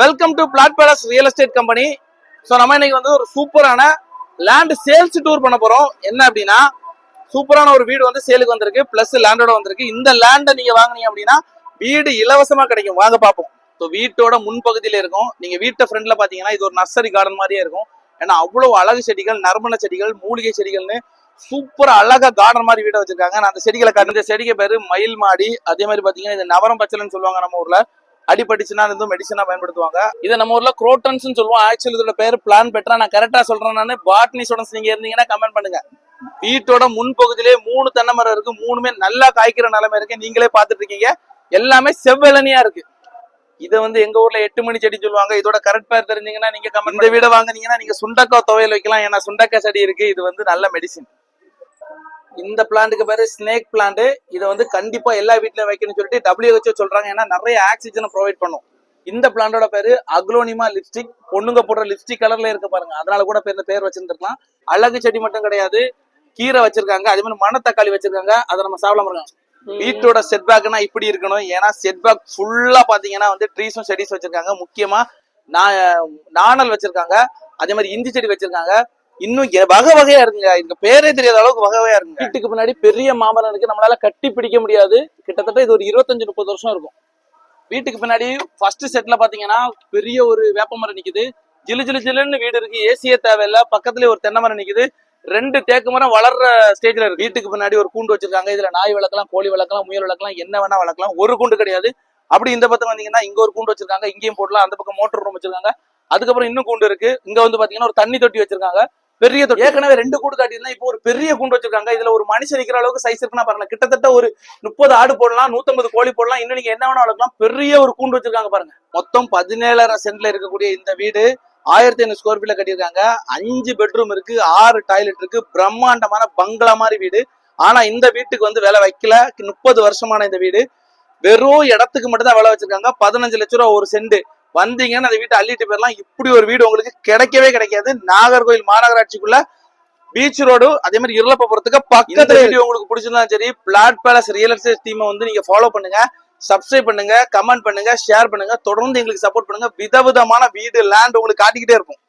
Welcome to plot palace real estate company so நம்ம இன்னைக்கு வந்து ஒரு சூப்பரான லேண்ட் சேல்ஸ் டூர் பண்ண போகிறோம் என்ன அப்படின்னா சூப்பரான ஒரு வீடு வந்து சேலுக்கு வந்திருக்கு. ப்ளஸ் லேண்டோட வந்திருக்கு. இந்த லேண்டை நீங்கள் வாங்குனீங்க அப்படின்னா வீடு இலவசமாக கிடைக்கும். வாங்க பார்ப்போம். ஸோ வீட்டோட முன்பகுதியில் இருக்கும். நீங்கள் வீட்டை ஃப்ரண்ட்ல பார்த்தீங்கன்னா இது ஒரு நர்சரி கார்டன் மாதிரியே இருக்கும். ஏன்னா அவ்வளோ அழகு செடிகள் நறுமண செடிகள் மூலிகை செடிகள்னு சூப்பர் அழகா கார்டன் மாதிரி வீடை வச்சிருக்காங்க. நான் அந்த செடிகளை கடந்த செடிக்கு பேரு மயில் மாடி. அதே மாதிரி பாத்தீங்கன்னா இது நவரம் பச்சலைன்னு சொல்லுவாங்க நம்ம ஊர்ல. அடிபட்டுச்சுன்னா இது மெடிசனா பயன்படுத்துவாங்க. இதை நம்ம ஊர்ல குரோட்டன்ஸ் சொல்லுவோம். ஆக்சுவலி இதோட பேர் பிளான் பெட்ரா நான் கரெக்டா சொல்றேன் நான். பாட்னி ஸ்டூடெண்ட்ஸ் நீங்க இருந்தீங்கன்னா கமெண்ட் பண்ணுங்க. வீட்டோட முன்பகுதியிலே மூணு தென்னை மரம் இருக்கு. மூணுமே நல்லா காய்க்கிற நிலைமை இருக்கு. நீங்களே பாத்துட்டு இருக்கீங்க. எல்லாமே செவ்வெளனியா இருக்கு. இதை வந்து எங்க ஊர்ல எட்டு மணி செடி சொல்லுவாங்க. இதோட கரெக்ட் பேர் தெரிஞ்சீங்கன்னா நீங்க கமெண்ட் இந்த வீட வாங்குனீங்கன்னா நீங்க சுண்டக்காய் துவையல் வைக்கலாம். ஏன்னா சுண்டக்காய் செடி இருக்கு. இது வந்து நல்ல மெடிசின் இந்த பிளான்ட்டுக்கு பேரு ஸ்னேக் பிளான்ட் இதை வந்து கண்டிப்பா எல்லா வீட்லயும் வைக்கணும்னு சொல்லிட்டு WHO சொல்றாங்க. ஏன்னா நிறைய ஆக்சிஜனை ப்ரொவைட் பண்ணும். இந்த பிளான்டோட பேரு அக்லோனிமா லிப்ஸ்டிக் பொண்ணுங்க போடுற லிப்ஸ்டிக் கலர்ல இருக்க பாருங்க. அதனால கூட பேர் இந்த பேர் வச்சிருந்துருக்கலாம். அழகு செடி மட்டும் கிடையாது. கீரை வச்சிருக்காங்க. அதே மாதிரி மணத்தக்காளி வச்சிருக்காங்க. அதை நம்ம சாப்பிட இருக்கோம் வீட்டோட செட் பேக்னா இப்படி இருக்கணும். ஏன்னா செட் பேக் ஃபுல்லா பாத்தீங்கன்னா வந்து ட்ரீஸும் செடிஸ் வச்சிருக்காங்க. முக்கியமா நா- நாணல் வச்சிருக்காங்க. அதே மாதிரி இஞ்சி செடி வச்சிருக்காங்க. இன்னும் வகை வகையா இருக்குங்க இந்த பேரே தெரியாத அளவுக்கு வகை வகையா இருக்குங்க வீட்டுக்கு பின்னாடி பெரிய மாமரம் இருக்கு நம்மளால கட்டி பிடிக்க முடியாது. கிட்டத்தட்ட இது ஒரு இருபத்தஞ்சு முப்பது வருஷம் இருக்கும். வீட்டுக்கு பின்னாடி ஃபர்ஸ்ட் செட்ல பாத்தீங்கன்னா பெரிய ஒரு வேப்ப மரம் நிக்குது. ஜிலு ஜிலு ஜிலுன்னு வீடு இருக்கு. ஏசியே தேவையில்ல. பக்கத்துலயே ஒரு தென்னை மரம் நிக்குது. ரெண்டு தேக்கு மரம் வளர்ற ஸ்டேஜ்ல இருக்கு. வீட்டுக்கு பின்னாடி ஒரு கூண்டு வச்சிருக்காங்க. இதுல நாய் வளர்க்கலாம் கோழி வளர்க்கலாம் முயல் வளர்க்கலாம் என்ன வேணா வளர்க்கலாம். ஒரு கூண்டு கிடையாது. அப்படி இந்த பக்கம் வந்தீங்கன்னா இங்க ஒரு கூண்டு வச்சிருக்காங்க. இங்கேயும் போடலாம். அந்த பக்கம் மோட்டர் ரூம் வச்சிருக்காங்க. அதுக்கப்புறம் இன்னும் கூண்டு இருக்கு. இங்க வந்து பாத்தீங்கன்னா ஒரு தண்ணி தொட்டி வச்சிருக்காங்க. பெரிய தொட்டி. ஏற்கனவே ரெண்டு கூடு காட்டியிருந்தா இப்போ ஒரு பெரிய கூண்டு வச்சிருக்காங்க. இதுல ஒரு மனுஷன் இருக்கிற அளவுக்கு சைஸ் இருக்குன்னா பாருங்க கிட்டத்தட்ட ஒரு முப்பது ஆடு போடலாம் நூத்தம்பது கோழி போடலாம். இன்னும் நீங்க என்ன வேணா வளர்க்கலாம். பெரிய ஒரு கூண்டு வச்சிருக்காங்க பாருங்க. மொத்தம் பதினேழரை சென்ட்ல இருக்கக்கூடிய இந்த வீடு ஆயிரத்தி ஐநூறு ஸ்கொயர் ஃபீட்ல கட்டியிருக்காங்க. அஞ்சு பெட்ரூம் இருக்கு ஆறு டாய்லெட் இருக்கு. பிரம்மாண்டமான பங்களா மாதிரி வீடு. ஆனா இந்த வீட்டுக்கு வந்து விலை வைக்கல. முப்பது வருஷமான இந்த வீடு. வெறும் இடத்துக்கு மட்டும் தான் விலை வச்சிருக்காங்க. பதினஞ்சு லட்ச ரூபா ஒரு சென்ட். வந்தீங்கன்னு அந்த வீட்டை அள்ளிட்டு போயிடலாம் இப்படி ஒரு வீடு உங்களுக்கு கிடைக்கவே கிடைக்காது. நாகர்கோயில் மாநகராட்சிக்குள்ள பீச் ரோடு அதே மாதிரி இருளப்பபுரத்துக்கு பக்கத்துல வீடியோ உங்களுக்கு பிடிச்சிருந்தாலும் சரி பிளாட் பேலஸ் ரியல் எஸ்டேட் டீமை வந்து நீங்க ஃபாலோ பண்ணுங்க சப்ஸ்கிரைப் பண்ணுங்க கமெண்ட் பண்ணுங்க ஷேர் பண்ணுங்க தொடர்ந்து எங்களுக்கு சப்போர்ட் பண்ணுங்க. விதவிதமான வீடு லேண்ட் உங்களுக்கு காட்டிக்கிட்டே இருக்கும்.